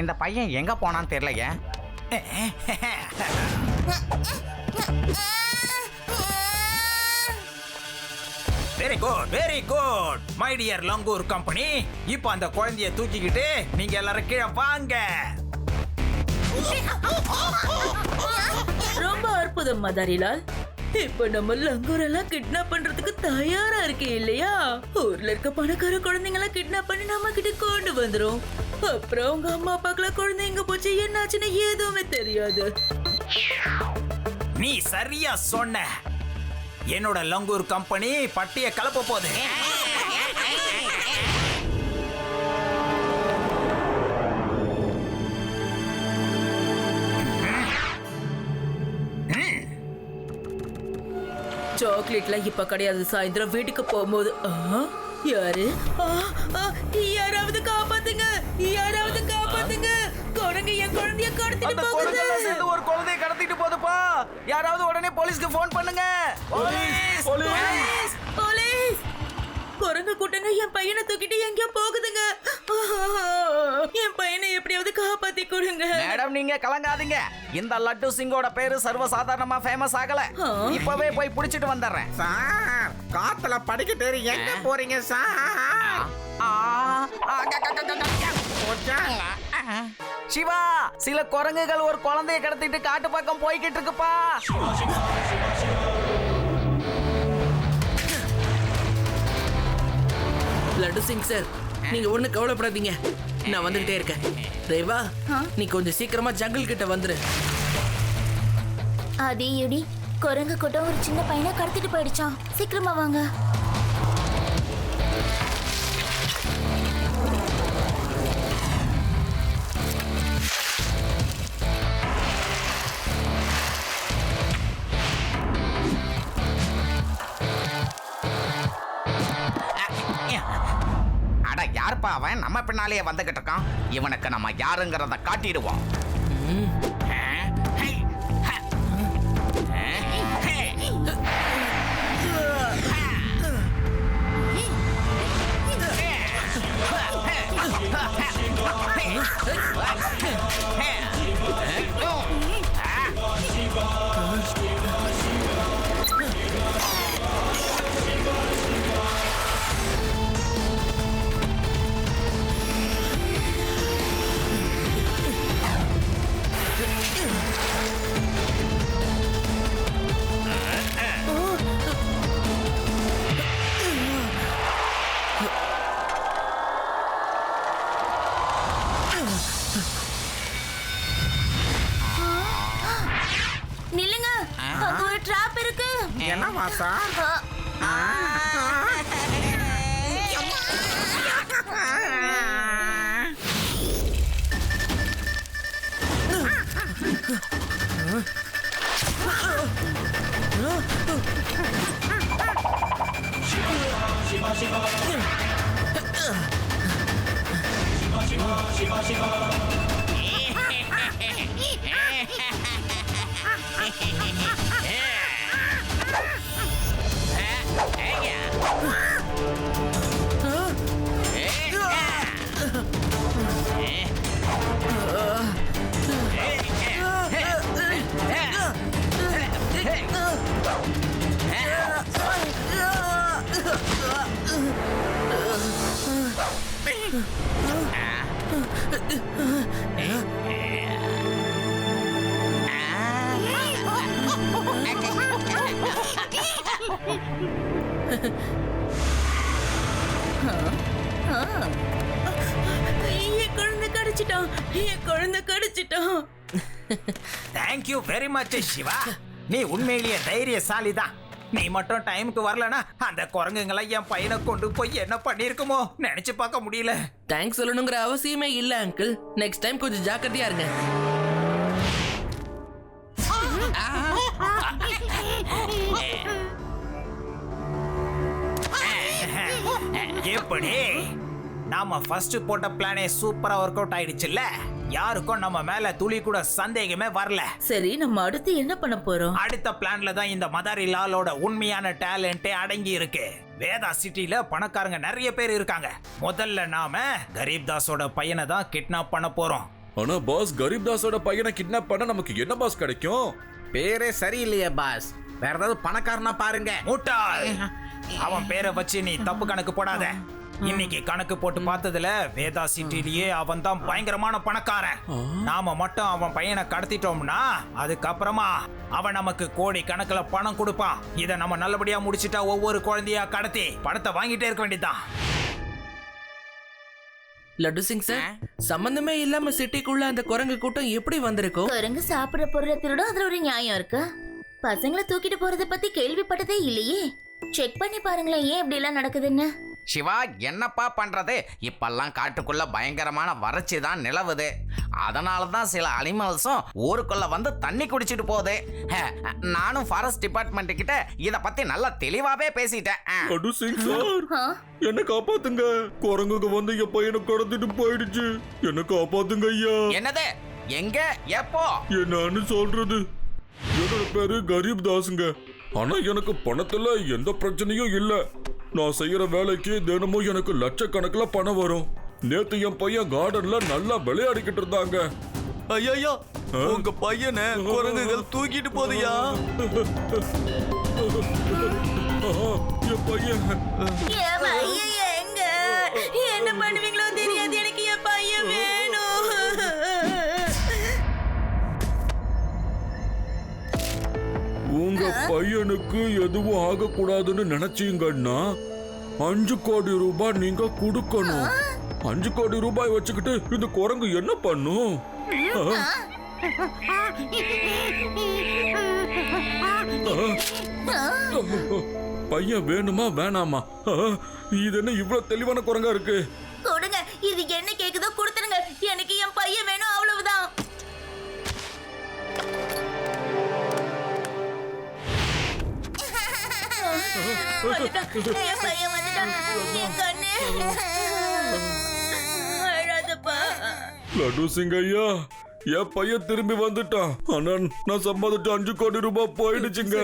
இந்த பையன் எங்க போனான்னு தெரியலையே. Very good very good my dear langur company இப்போ அந்த குழந்தைய தூக்கிக்கிட்டு நீங்க எல்லாரும் கீழே வாங்க. ரொம்ப அற்புதம் மதாரிலால். இப்ப நம்ம லங்கூர் எல்லாம் கிட்னாப் பண்றதுக்கு தயாரா இருக்கே இல்லையா? ஊர்ல இருக்க பணக்கார குழந்தைங்க எல்லாம் கிட்னாப் பண்ணி நம்ம கிட்ட கொண்டு வந்துரும். அப்புறம் உங்க அம்மா அப்பாக்கெல்லாம் குழந்தை எங்க போச்சு? என்னாச்சுன்னு எதுவுமே தெரியாது. நீ சரியா சொன்ன. என்னோட லங்கூர் கம்பெனி பட்டிய கலப்ப போகுது. சாக்லேட்லாம் இப்ப கிடையாது. சாயந்தரம் வீட்டுக்கு போகும்போது யாரு? யாராவது காப்பாத்துங்க யாராவது காப்பாத்துங்க. குரங்கு என் குழந்தைய கடத்திட்டு போகுது. ஒரு குழந்தைய கடத்திட்டு போகுதுப்பா யாராவது உடனே போலீஸ்க்கு ஃபோன் பண்ணுங்க. போலீஸ். போலீஸ். குரங்கு கூட்டங்க என் பையனை தூக்கிட்டு எங்கேயோ போகுதுங்க. என் பையனை எப்படியாவது காப்பாத்தி கொடுங்க. மேடம் நீங்க கலங்காதீங்க. இந்த லட்டு சிங்கோட பேரு சர்வ சாதாரணமா ஃபேமஸ் ஆகல. இப்பவே போய் புடிச்சிட்டு வந்துடுறேன். சார் காத்துல படிக்கிட்டு எங்க போறீங்க சார்? சிவா சில குரங்குகள் ஒரு குழந்தைய கடத்திட்டு காட்டு பக்கம் போய்கிட்டு இருக்குப்பா. லட்டு சிங் சார் நீங்க ஒண்ணு கவலைப்படாதீங்க. நான் வந்துகிட்டே இருக்கேன். ரேவா நீ கொஞ்சம் சீக்கிரமா ஜங்கிள் கிட்ட வந்துரு. அதே இடி குரங்கு கூட்டம் ஒரு சின்ன பையனை கடத்திட்டு போயிடுச்சான் சீக்கிரமா வாங்க. அவன் நம்ம பின்னாலேயே வந்துகிட்டு இருக்கான் இவனுக்கு நம்ம யாருங்கிறத காட்டிடுவோம் Hey! 시바 시바. 시바 시바 시바. என் குழந்தை கடிச்சிட்டான். என் குழந்தை கடிச்சிட்டான். Thank you very much Shiva நீ உண்மையிலேயே தைரியசாலி தான் நீ மட்டும் டைமுக்கு வரலனா அந்த குரங்குங்களை என் பையனை கொண்டு போய் என்ன பண்ணிருக்குமோ நினைச்சு பார்க்க முடியல. தேங்க்ஸ் சொல்லணுங்கிற அவசியமே இல்ல அங்கிள் நெக்ஸ்ட் டைம் கொஞ்சம் ஜாக்கிரதையா இருங்க. எப்படி? நாம ஃபர்ஸ்ட் போட்ட பிளானே சூப்பரா ஒர்க் அவுட் ஆயிடுச்சுல்ல? யாருக்கும் நம்ம மேல துளி கூட சந்தேகமே வரல. சரி நம்ம அடுத்து என்ன பண்ண போறோம்? அடுத்த பிளான்ல தான் இந்த மதாரி லாலோட உண்மையான டேலண்டே அடங்கி இருக்கு. வேதா சிட்டில பணக்காரங்க நிறைய பேர் இருக்காங்க. முதல்ல நாம கரீப் தாஸோட பையனை தான் கிட்னாப் பண்ண போறோம். ஆனா பாஸ் கரீப் தாஸோட பையனை கிட்னாப் பண்ண நமக்கு என்ன பாஸ் கிடைக்கும்? பேரே சரியில்லையே பாஸ் வேற ஏதாவது பணக்காரனா பாருங்க. முட்டாள். அவன் பேரை வச்சு நீ தப்பு கணக்கு போடாத. இன்னைக்கு கணக்கு போட்டு பார்த்ததுல வேதா சிட்டிலேயே அவன் தான் பயங்கரமான பணக்காரன். நாம மட்டும் அவன் பையனை கடத்திட்டோம்னா அதுக்கப்புறமா அவன் நமக்கு கோடி கணக்குல பணம் கொடுப்பான். இத நம்ம நல்லபடியா முடிச்சிட்டா ஒவ்வொரு குழந்தையா கடத்தி பணத்தை வாங்கிட்டே இருக்க வேண்டியதுதான். லட்டு சிங் சார் சம்பந்தமே இல்லாம சிட்டிக்குள்ள அந்த குரங்கு கூட்டம் எப்படி வந்திருக்கும்? குரங்கு சாப்பிடுற பொருளை திருடும் அதுல ஒரு நியாயம் இருக்கு. பசங்களை தூக்கிட்டு போறத பத்தி கேள்விப்பட்டதே இல்லையே. செக் பண்ணி பாருங்களேன் ஏன் இப்படி எல்லாம் நடக்குதுன்னு. சிவா என்னப்பா பண்றது? இப்பெல்லாம் காட்டுக்குள்ள பயங்கரமான வறட்சி தான் நிலவுது. அதனால தான் சில அனிமல்ஸும் ஊருக்குள்ள வந்து தண்ணி குடிச்சிட்டு போகுது. ஹே, நானும் ஃபாரஸ்ட் டிபார்ட்மெண்ட் கிட்ட இத பத்தி நல்லா தெளிவாவே பேசிட்டேன்? என்ன காப்பாத்துங்க. குரங்குங்க வந்து என் பையனை கடத்திட்டு போயிடுச்சு. என்ன காப்பாத்துங்க ஐயா. என்னது? எங்க? எப்போ? என்னன்னு சொல்றது. என்னோட பேரு கரீப் தாஸுங்க. ஆனா எனக்கு பணத்துல எந்த பிரச்சனையும் இல்ல. நான் செய்யற வேலைக்கு தினமும் எனக்கு லட்சக்கணக்கில் பணம் வரும். நேத்து என் பையன் கார்டன்ல நல்லா விளையாடிக்கிட்டு இருந்தாங்க. ஐயோ உங்க பையனை குரங்குகள் தூக்கிட்டு போதையா என் பையன். என்ன பண்ணுவீங்களோ பையனுக்கு எதுவும் ஆகக்கூடாதுன்னு நினைச்சீங்கன்னா அஞ்சு கோடி ரூபாய் நீங்க கொடுக்கணும். அஞ்சு கோடி ரூபாய் வச்சுக்கிட்டு இந்த குரங்கு என்ன பண்ணும்? பையன் வேணுமா வேணாமா? இது என்ன இவ்வளவு தெளிவான குரங்கா இருக்கு? கொடுங்க. இது என்ன கேக்குதோ கொடுத்துருங்க. எனக்கு என் பையன் வேணும். லட்டு சிங் ஐயா என் பையன் திரும்பி வந்துட்டான். ஆனா நான் சம்பாதிச்ச அஞ்சு கோடி ரூபாய் போயிடுச்சுங்க.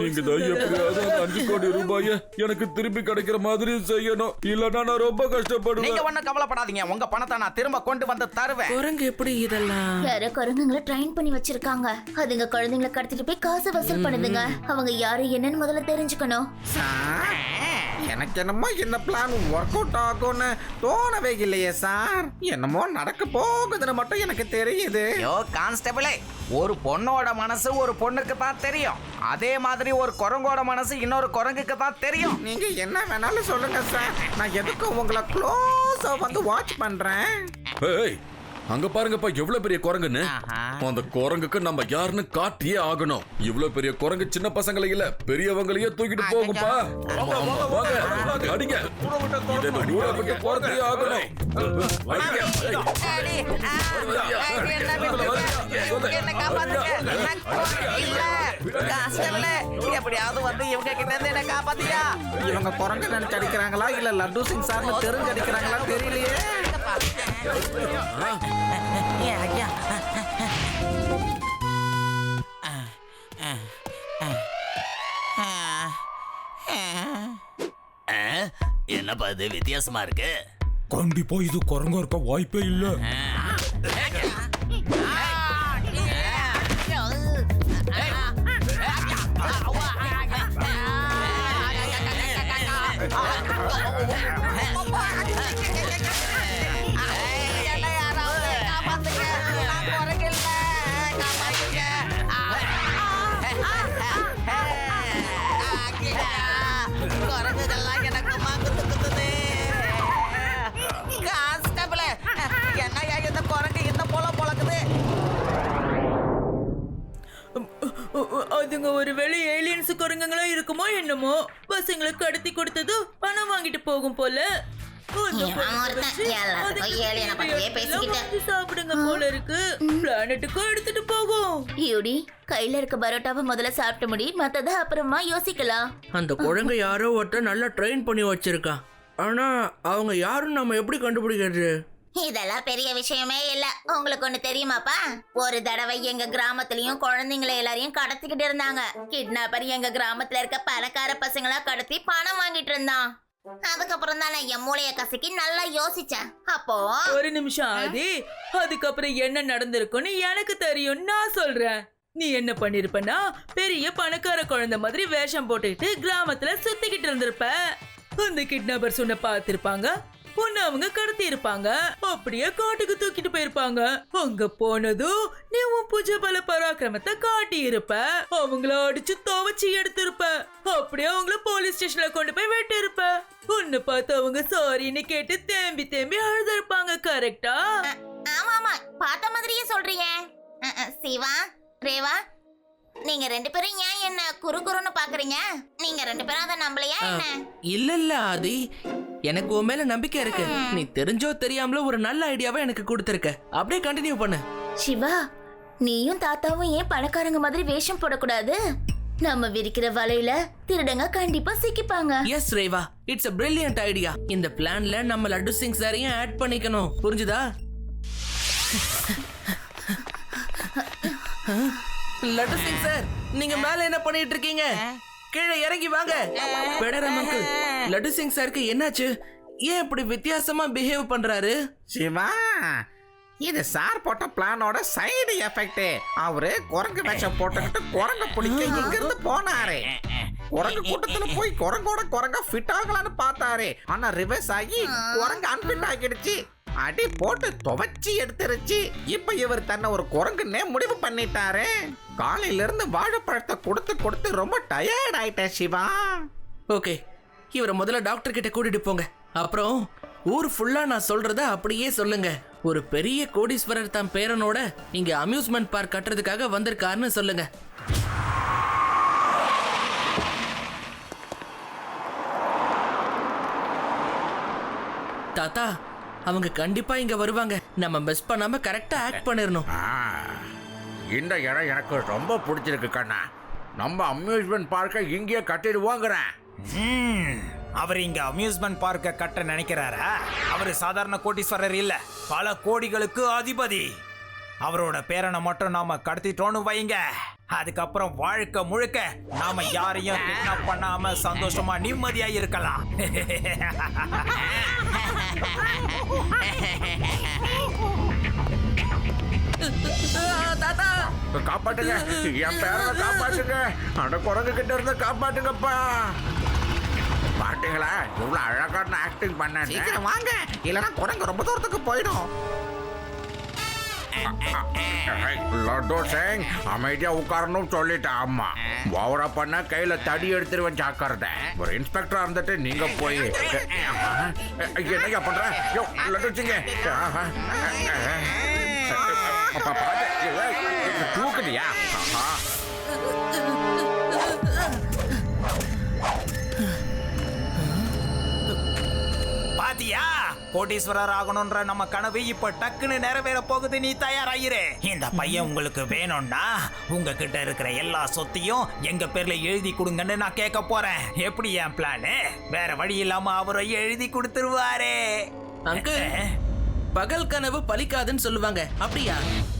நீங்க தான் எப்படியாவது அந்த அஞ்சு கோடி ரூபாய எனக்கு திரும்பி கிடைக்கிற மாதிரி செய்யணும். இல்லன்னா நான் ரொம்ப நீங்க கஷ்டப்படுவேன் ஒண்ணும் கவலைப்படாதீங்க. உங்க பணத்தை நான் திரும்ப கொண்டு வந்து தருவேன். குரங்கு எப்படி இதெல்லாம்? யாரோ குரங்குங்களை ட்ரைன் பண்ணி வச்சிருக்காங்க. அதுங்க குழந்தைங்களை கடத்திட்டு போய் காசு வசூல் பண்ணுதுங்க. அவங்க யாரு என்னன்னு முதல்ல தெரிஞ்சுக்கணும். எனக்கு என்னமோ இந்த பிளான் ஒர்க் அவுட் ஆகும்னு தோணவே இல்லையே சார் என்னமோ நடக்க போகுதுன்னு மட்டும் எனக்கு தெரியுது. யோ கான்ஸ்டபிளே ஒரு பொண்ணோட மனசு ஒரு பொண்ணுக்கு தான் தெரியும். அதே மாதிரி ஒரு குரங்கோட மனசு இன்னொரு குரங்குக்கு தான் தெரியும். நீங்க என்ன வேணாலும் சொல்லுங்க சார் நான் எதுக்கும் உங்களை க்ளோஸா வந்து வாட்ச் பண்றேன்? ஏய் அங்க பாருங்கப்பா எவ்வளவு பெரிய குரங்குன்னு. அந்த குரங்குக்கு நம்ம யாருன்னு காட்டியே ஆகணும். இவ்வளவு பெரிய குரங்கு சின்ன பசங்களை இல்ல பெரியவங்களையே தூக்கிட்டு போகும்பா. அடிங்க. போறதே ஆகணும். எப்படியாவது வந்து இவங்க கிட்ட இருந்து என்ன காப்பாத்தியா? இவங்க குரங்கு நினைச்சு அடிக்கிறாங்களா? இல்ல லட்டு சிங் சார்னு தெரிஞ்சு அடிக்கிறாங்களா? தெரியலையே. என்னப்பா இது வித்தியாசமா இருக்கு கண்டிப்பா இது குரங்கா இருக்க வாய்ப்பே இல்ல என்ன அதுங்க ஒருவேளை ஏலியன்ஸ் குரங்குங்களா இருக்குமோ என்னமோ? பசங்களை கடத்தி கொடுத்தது பணம் வாங்கிட்டு போகும் போல. சாப்பிடுங்க போல இருக்கு. பிளானட்டுக்கும் எடுத்துட்டு போகும். யூடி கையில இருக்க பரோட்டாவை முதல்ல சாப்பிட்டு முடி மத்தத அப்புறமா யோசிக்கலாம். அந்த குரங்கு யாரோ ஒருத்தர் நல்லா ட்ரெயின் பண்ணி வச்சிருக்கான் ஆனா அவங்க யாருன்னு நம்ம எப்படி கண்டுபிடிக்கிறது? இதெல்லாம் பெரிய விஷயமே இல்ல. உங்களுக்கு ஒண்ணு தெரியுமாப்பா? ஒரு தடவை எங்க கிராமத்துலயும் குழந்தைங்களை எல்லாரையும் கடத்திக்கிட்டு இருந்தாங்க. கிட்னாப்பர் எங்க கிராமத்துல இருக்க பணக்கார பசங்களா கடத்தி பணம் வாங்கிட்டு இருந்தான். அதுக்கப்புறம் தான் நான் என் மூளைய கசக்கி நல்லா யோசிச்சேன். அப்போ ஒரு நிமிஷம் ஆதி. அதுக்கப்புறம் என்ன நடந்திருக்கும்னு எனக்கு தெரியும். நான் சொல்றேன். நீ என்ன பண்ணிருப்பனா பெரிய பணக்கார குழந்தை மாதிரி வேஷம் போட்டுக்கிட்டு கிராமத்துல சுத்திக்கிட்டு இருந்திருப்ப. அந்த கிட்னாப்பர் சொன்ன பார்த்திருப்பாங்க. உன்னை அவங்க கடத்தி இருப்பாங்க. அப்படியே காட்டுக்கு தூக்கிட்டு போயிருப்பாங்க. அங்க போனதும் நீ உன் பூஜை பல பராக்கிரமத்தை காட்டி இருப்ப. அவங்கள அடிச்சு துவச்சி எடுத்திருப்ப. அப்படியே அவங்கள போலீஸ் ஸ்டேஷன்ல கொண்டு போய் வெட்டி இருப்ப உன்னை பார்த்து அவங்க சாரின்னு கேட்டு தேம்பி தேம்பி அழுதுருப்பாங்க கரெக்டா ஆமா ஆமா. பார்த்த மாதிரியே சொல்றீங்க. சிவா ரேவா நீங்க ரெண்டு பேரும் ஏன் என்ன குறு குறுன்னு பாக்குறீங்க? நீங்க ரெண்டு பேரும் அதை நம்பலையா என்ன? இல்ல இல்ல ஆதி. எனக்கு உன் மேல நம்பிக்கை இருக்கு. நீ தெரிஞ்சோ தெரியாமலோ ஒரு நல்ல ஐடியாவை எனக்கு கொடுத்துருக்க. அப்படியே கண்டினியூ பண்ணு. சிவா நீயும் தாத்தாவும் ஏன் பணக்காரங்க மாதிரி வேஷம் போடக்கூடாது? நம்ம விரிக்கிற வலையில திருடங்க கண்டிப்பா சிக்கிப்பாங்க. Yes Reva. It's a brilliant idea இந்த பிளான்ல நம்ம லட்டு சிங் சாரையும் ஆட் பண்ணிக்கணும். புரிஞ்சுதா? லட்டு சிங் சார் நீங்க மேல என்ன பண்ணிட்டு இருக்கீங்க? கீழே இறங்கி வாங்க. பெடரம் அங்கிள் லட்டு சிங் சாருக்கு என்னாச்சு? ஏன் இப்படி வித்தியாசமா பிஹேவ் பண்றாரு? சிவா இது சார் போட்ட பிளானோட சைடு எஃபெக்ட் அவரு குரங்கு வேஷம் போட்டுக்கிட்டு குரங்க பிடிக்க இங்க இருந்து போனாரு. குரங்கு கூட்டத்துல போய் குரங்கோட குரங்கா ஃபிட் ஆகலான்னு பார்த்தாரு. ஆனா ரிவர்ஸ் ஆகி குரங்கு அன்பிட் ஆகிடுச்சு. அடி போட்டு துவைச்சி எடுத்துருச்சு. இப்ப இவர் தன்னை ஒரு குரங்குன்னே முடிவு பண்ணிட்டாரு. காலையில இருந்து வாழைப்பழத்தை கொடுத்து கொடுத்து ரொம்ப டயர்ட் ஆயிட்டேன் சிவா. ஓகே இவரை முதல்ல டாக்டர் கிட்ட கூட்டிட்டு போங்க. அப்புறம் ஊர் ஃபுல்லா நான் சொல்றத அப்படியே சொல்லுங்க. ஒரு பெரிய கோடீஸ்வரர் தன் பேரனோட இங்க அம்யூஸ்மெண்ட் பார்க் கட்டுறதுக்காக வந்திருக்காருன்னு சொல்லுங்க. தாத்தா அவங்க கண்டிப்பா இங்க வருவாங்க. நம்ம மிஸ் பண்ணாம கரெக்டா ஆக்ட் பண்ணிரணும். ஆ, இந்த இடம் எனக்கு ரொம்ப பிடிச்சிருக்கு கண்ணா. நம்ம அம்யூஸ்மெண்ட் பார்க்கை இங்கேயே கட்டிடுவோங்கிறேன். ம், அவர் இங்க அம்யூஸ்மெண்ட் பார்க்க கட்ட நினைக்கிறாரா? அவர் சாதாரண கோடீஸ்வரர் இல்ல. பல கோடிகளுக்கு அதிபதி. அவரோட பேரனை மட்டும் நாம கடத்திட்டோம்னு வைங்க. அதுக்கப்புறம் வாழ்க்கை முழுக்க நாம யாரையும் பண்ணாம சந்தோஷமா நிம்மதியா இருக்கலாம். தாத்தா. காப்பாட்டுங்க என் பேரனை காப்பாட்டுங்க அந்த குரங்கு கிட்ட இருந்து காப்பாட்டுங்கப்பா பாத்தீங்களா? இவ்வளவு அழகான ஆக்டிங் பண்ண வாங்க. இல்லைன்னா குரங்கு ரொம்ப தூரத்துக்கு போயிடும். லட்டு சிங் அமைதியா உட்காரணும் சொல்லிட்டேன் ஆமா ஓவரா பண்ண கையில தடி எடுத்துருவேன் ஜாக்கிரத. ஒரு இன்ஸ்பெக்டரா இருந்துட்டு நீங்க போய் என்னையா பண்ற? லட்டு சிங்க. தூக்குதியா ஆஹா. கோடீஸ்வரர் ஆகணும்ன்ற நம்ம கனவு இப்ப டக்குன்னு நிறைவேற போகுது நீ தயாராயிரு. இந்த பையன் உங்களுக்கு வேணும்னா உங்ககிட்ட இருக்கிற எல்லா சொத்தையும் எங்க பேர்ல எழுதி கொடுங்கன்னு நான் கேட்க போறேன். எப்படி என் பிளானு வேற வழி இல்லாம அவரை எழுதி கொடுத்துருவாரு. அங்கிள் பகல் கனவு பலிக்காதுன்னு சொல்லுவாங்க. அப்படியா?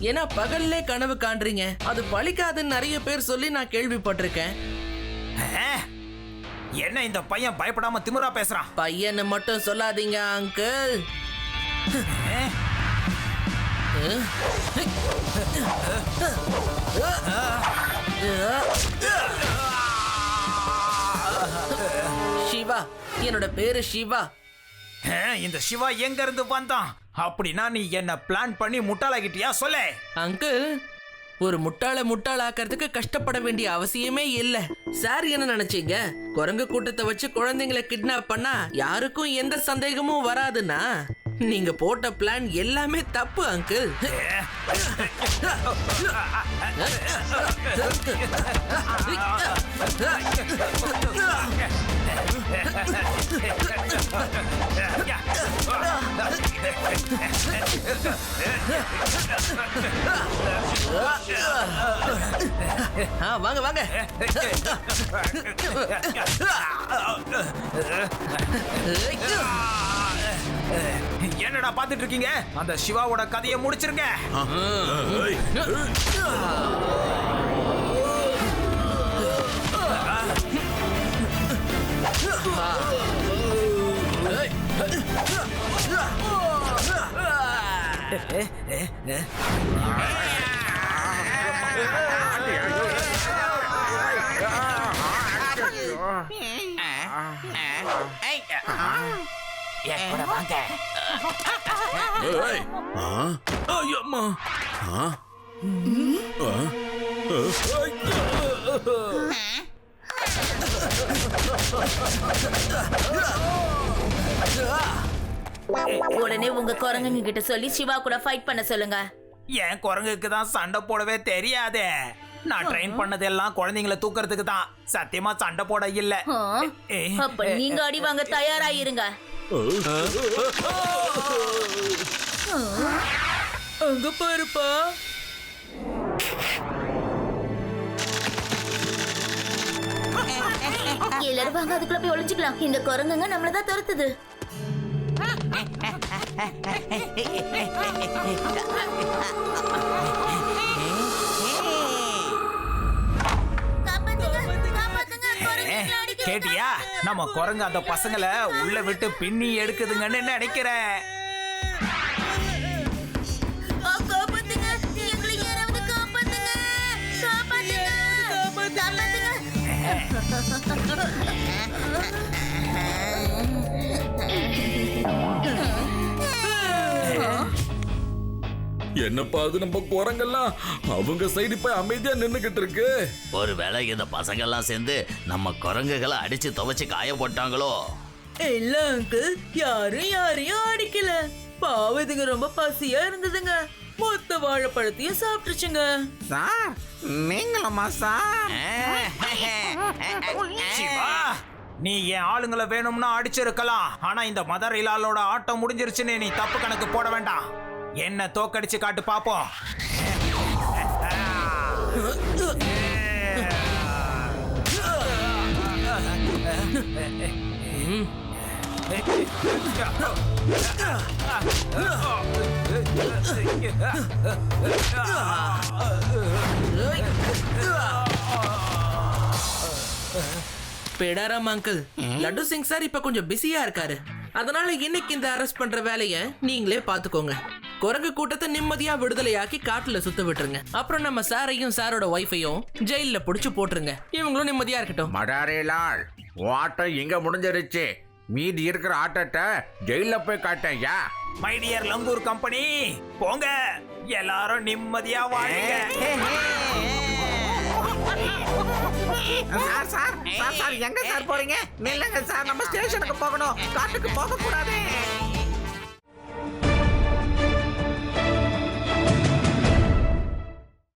ஏன்னா பகல்லே கனவு காண்றீங்க. அது பலிக்காதுன்னு நிறைய பேர் சொல்லி நான் கேள்விப்பட்டிருக்கேன். என்ன இந்த பையன் பயப்படாம திமிரா பேசுறான்? பையனை மட்டும் சொல்லாதீங்க அங்கிள் சிவா என்னோட பேரு சிவா. இந்த சிவா எங்க இருந்து வந்தான்? அப்படின்னா நீ என்ன பிளான் பண்ணி முட்டாளாகிட்டியா சொல்லு. அங்கிள் ஒரு முட்டாள முட்டாளாக்கிறதுக்கு கஷ்டப்பட வேண்டிய அவசியமே இல்ல. சார் என்ன நினைச்சீங்க? குரங்கு கூட்டத்தை வச்சு குழந்தைங்களை கிட்னாப் பண்ணா யாருக்கும் எந்த சந்தேகமும் வராதுன்னா நீங்க போட்ட பிளான் எல்லாமே தப்பு அங்கிள் ஆ, வாங்க வாங்க. என்னடா பாத்துட்டு இருக்கீங்க? அந்த சிவாவோட கதையை முடிச்சிருங்க. வாங்க ஏய், ஆ? ஐயம்மா. ஆ? உடனே உங்க குரங்குங்க கிட்ட சொல்லி சிவா கூட ஃபைட் பண்ண சொல்லுங்க. என் குரங்குக்கு தான் சண்டை போடவே தெரியாதே. நான் ட்ரெயின் பண்ணதெல்லாம் குழந்தைங்கள தூக்கறதுக்கு தான். சத்தியமா சண்டை போட இல்ல. அப்ப நீங்க அடி வாங்க தயாராயிருங்க. அங்க பாருப்பா. எல்லாரும் வாங்க அதுக்குள்ள போய் ஒளிஞ்சுக்கலாம். இந்த குரங்குங்க நம்மள தான் துரத்துது. கேட்டியா? நம்ம குரங்கு அந்த பசங்களை உள்ள விட்டு பின்னி எடுக்குதுங்கன்னு நினைக்கிறேன். காப்பாத்துங்க. என்னப்பா அது நம்ம குரங்கெல்லாம்? அவங்க சைடு போய் அமைதியா நின்னுகிட்டு இருக்கு. ஒருவேளை இந்த பசங்க எல்லாம் சேர்ந்து நம்ம குரங்குகளை அடிச்சு துவைச்சு காய போட்டாங்களோ? இல்ல அங்கிள் யாரும் யாரையும் அடிக்கல. பாவம் இதுங்க ரொம்ப பசியா இருந்ததுங்க. மொத்த வாழைப்பழத்தையும் சாப்பிட்டுச்சுங்க சார் நீங்களுமா சார்? நீ என் ஆளுங்களை வேணும்னா அடிச்சிருக்கலாம். ஆனா இந்த மதர் இலாலோட ஆட்டம் முடிஞ்சிருச்சுன்னு நீ தப்பு கணக்கு போட வேண்டாம். என்ன தோக்கடிச்சு காட்டு பாப்போம். பெடாராம் அங்கிள் லட்டு சிங் சார் இப்ப கொஞ்சம் பிஸியா இருக்காரு. அதனால இன்னைக்கு இந்த அரெஸ்ட் பண்ற வேலைய நீங்களே பாத்துக்கோங்க. குரங்கு கூட்டத்தை நிம்மதியா விடுதலையாக்கி காட்டுல சுத்த விட்டுருங்க. அப்புறம் நம்ம சாரையும் சாரோட ஒய்ஃபையும் ஜெயில புடிச்சு போட்டுருங்க. இவங்களும் நிம்மதியா இருக்கட்டும். மடாரேலால் ஆட்டம் இங்க முடிஞ்சிருச்சு. மீதி இருக்கிற ஆட்டத்தை ஜெயில போய் காட்டையா மை டியர் லங்கூர் கம்பெனி போங்க. எல்லாரும் நிம்மதியா வாழுங்க. சார் சார் சார் சார் எங்க சார் போறீங்க? நில்லுங்க சார் நம்ம ஸ்டேஷனுக்கு போகணும். காட்டுக்கு போக கூடாது